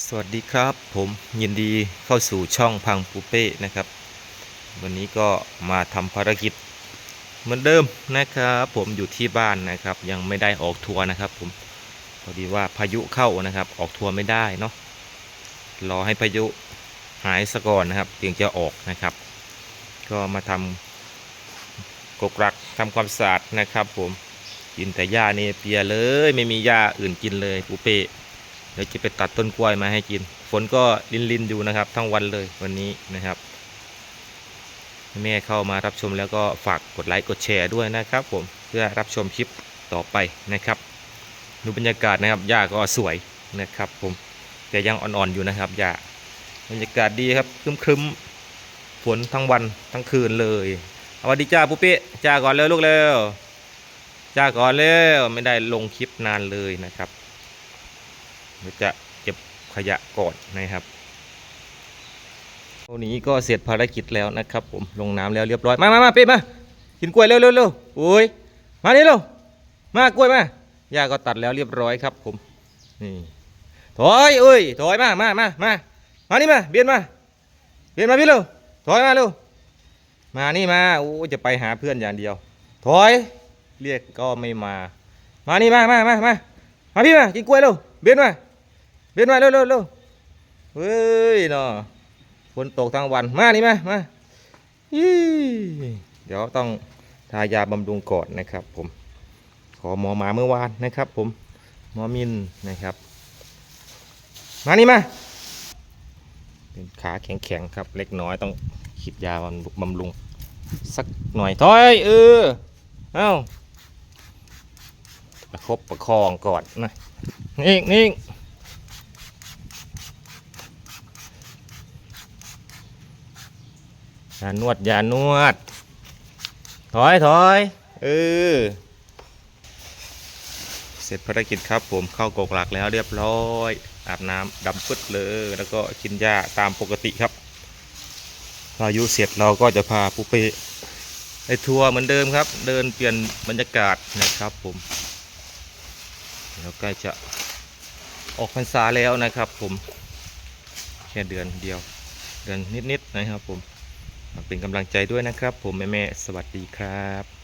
สวัสดีครับผมยินดีเข้าสู่ช่องพังปูเป้นะครับ วันนี้ก็มาทำภารกิจเหมือนเดิมนะครับผมอยู่ที่บ้านนะครับ ยังไม่ได้ออกทัวร์นะครับ ผมพอดีว่าพายุเข้านะครับ ออกทัวร์ไม่ได้เนาะรอให้พายุหายซะก่อนนะครับถึงจะออกนะครับ ก็มาทำกกรักทำความสะอาดนะครับ ผมกินแต่หญ้าเนเปียเลย ไม่มีหญ้าอื่นกินเลยปูเป้ เดี๋ยวจะไปตัดต้นกล้วยมาให้กิน ฝนก็ลินลินอยู่นะครับ ทั้งวันเลยวันนี้นะครับ แม่เข้ามารับชมแล้วก็ฝากกดไลค์กดแชร์ด้วยนะครับผมเพื่อรับชมคลิปต่อไปนะครับดูบรรยากาศนะครับหญ้าก็สวยนะครับ ผมแต่ยังอ่อนๆอยู่นะครับหญ้าบรรยากาศดีครับครึ้มๆฝนทั้งวันทั้งคืนเลยสวัสดีจ้าปุ๊เป๊ะจ้าก่อนเร็วลูกเร็วจ้าก่อนเร็วไม่ได้ลงคลิปนานเลยนะครับ เดี๋ยวจะเก็บขยะก่อนนะครับตัวนี้ก็เสร็จภารกิจแล้วนะครับผมลงน้ำแล้วเรียบร้อยมามามาเป๊ะมากินกล้วยเร็วเร็วเร็วโอ้ยมานี่เร็วมากล้วยมาย่าก็ตัดแล้วเรียบร้อยครับผมนี่ถอยเอ้ยถอยมามามามามานี่มาเบียนมาเบียนมาพี่เร็วถอยมาเร็วมานี่มาโอ้จะไปหาเพื่อนอย่างเดียวถอยเรียกก็ไม่มา มานี่มามามามามาพี่มากินกล้วยเร็วเบียนมา เบียนมาเร็วเร็วเร็วเฮ้ยเนาะฝนตกทั้งวันมานี่มามาเดี๋ยวต้องทายาบำรุงก่อนนะครับผม ขอหมอมาเมื่อวานนะครับ ผมหมอมินนะครับ มานี่มาเป็นขาแข็งๆครับ เล็กน้อยต้องขีดยาบำรุงสักหน่อยถอยเออเอ้าประคบประคองก่อนนะนิ่งนิ่ง อย่านวดอย่านวด ถอยถอยเออเสร็จภารกิจครับผมเข้ากกหลักแล้วเรียบร้อย อาบน้ำดำปึ๊ดเลย แล้วก็กินหญ้าตามปกติครับพายุเสร็จเราก็จะพาปุเปไปทัวร์เหมือนเดิมครับ เดินเปลี่ยนบรรยากาศนะครับผมแล้วใกล้จะออกพรรษาแล้วนะครับผม แค่เดือนเดียว เดือนนิดๆนะครับผม เป็นกำลังใจด้วยนะครับ ผมแม่แม่สวัสดีครับ